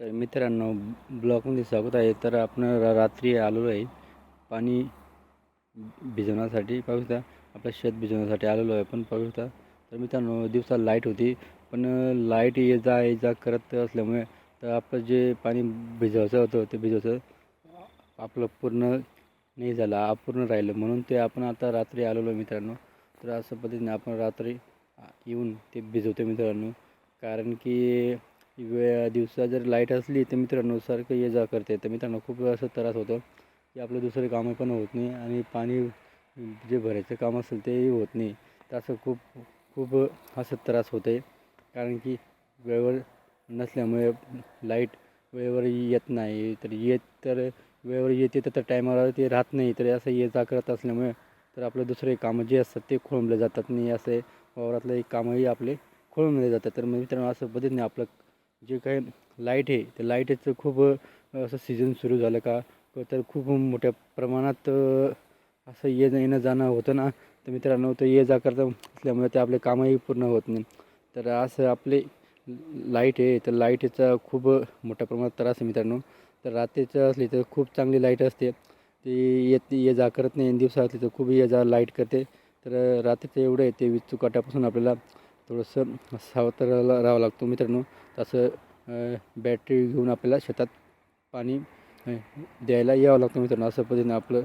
तर मित्रांनो ब्लॉकमध्ये स्वागत आहे. तर आपण रात्री आलेलो आहे. पाणी भिजवण्यासाठी पाहू शकता आपलं शेत भिजवण्यासाठी आलेलो आहे. पण पाहू शकता तर मित्रांनो दिवसा लाइट होती. पण लाइट ये जा ये जा करत असल्यामुळे तर आपलं जे पाणी भिजवायचं होतं ते भिजवायचं आपलं पूर्ण नाही झालं अपूर्ण राहिलं. म्हणून ते आपण आता रात्री आलेलो आहे मित्रांनो. तर अशा पद्धतीने आपण रात्री येऊन ते भिजवतो मित्रांनो. कारण की वेळ दिवसा जर लाइट असली तर मित्रांनो सारखं ये जा करते. तर मित्रांनो खूप असं त्रास होतो की आपलं दुसरे कामं पण होत नाही आणि पाणी जे भरायचं काम असेल तेही होत नाही. तर असं खूप खूप असं त्रास होते कारण की वेळेवर नसल्यामुळे लाइट वेळेवर येत नाही. तर येत तर वेळेवर येते तर टायमावर ते राहत नाही. तर असं ये जा करत असल्यामुळे तर आपलं दुसरे कामं जे असतात ते खोळंबले जातात. नाही असे वावरातलं एक कामंही आपले खोळंबले जातात. तर मग मित्रांनो असं पद्धतीने आपलं जे काही लाइट आहे ते लाईटचं खूप असं सीझन सुरू झालं का तर खूप मोठ्या प्रमाणात असं ये येणं जाणं होतं ना. तर मित्रांनो तर ये जा करता असल्यामुळे ते आपले कामही पूर्ण होत नाही. तर असं आपले लाइट आहे तर लाईटचा खूप मोठ्या प्रमाणात त्रास आहे मित्रांनो. तर रात्रीचं असली तर खूप चांगली लाइट असते. ती येत ये जा करत नाही. दिवसा असली तर खूप ये जा लाइट करते. तर रात्रीचं एवढं आहे ते वीज चुकाट्यापासून आपल्याला थोडंसं सावध राहावं राहावं लागतो मित्रांनो. तसं बॅटरी घेऊन आपल्याला शेतात पाणी द्यायला यावं लागतं मित्रांनो. असं पद्धतीने आपलं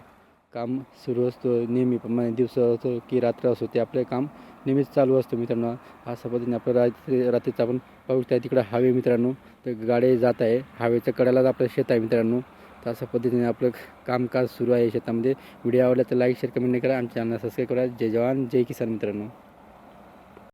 काम सुरू असतो. नेहमीप्रमाणे दिवस असो की रात्र असो ते आपलं काम नेहमीच चालू असतं मित्रांनो. अशा पद्धतीने आपलं रात्री रात्रीचं आपण पाहू त्या तिकडं हवे मित्रांनो. तर गाडी जात आहे. हवेच्या कड्यालाच आपलं शेत आहे मित्रांनो. तर अशा पद्धतीने आपलं कामकाज सुरू आहे शेतामध्ये. व्हिडिओ आवडला तर लाईक शेअर कमेंट करा. आणि चॅनल सबस्क्राईब करा. जय जवान जय किसान मित्रांनो.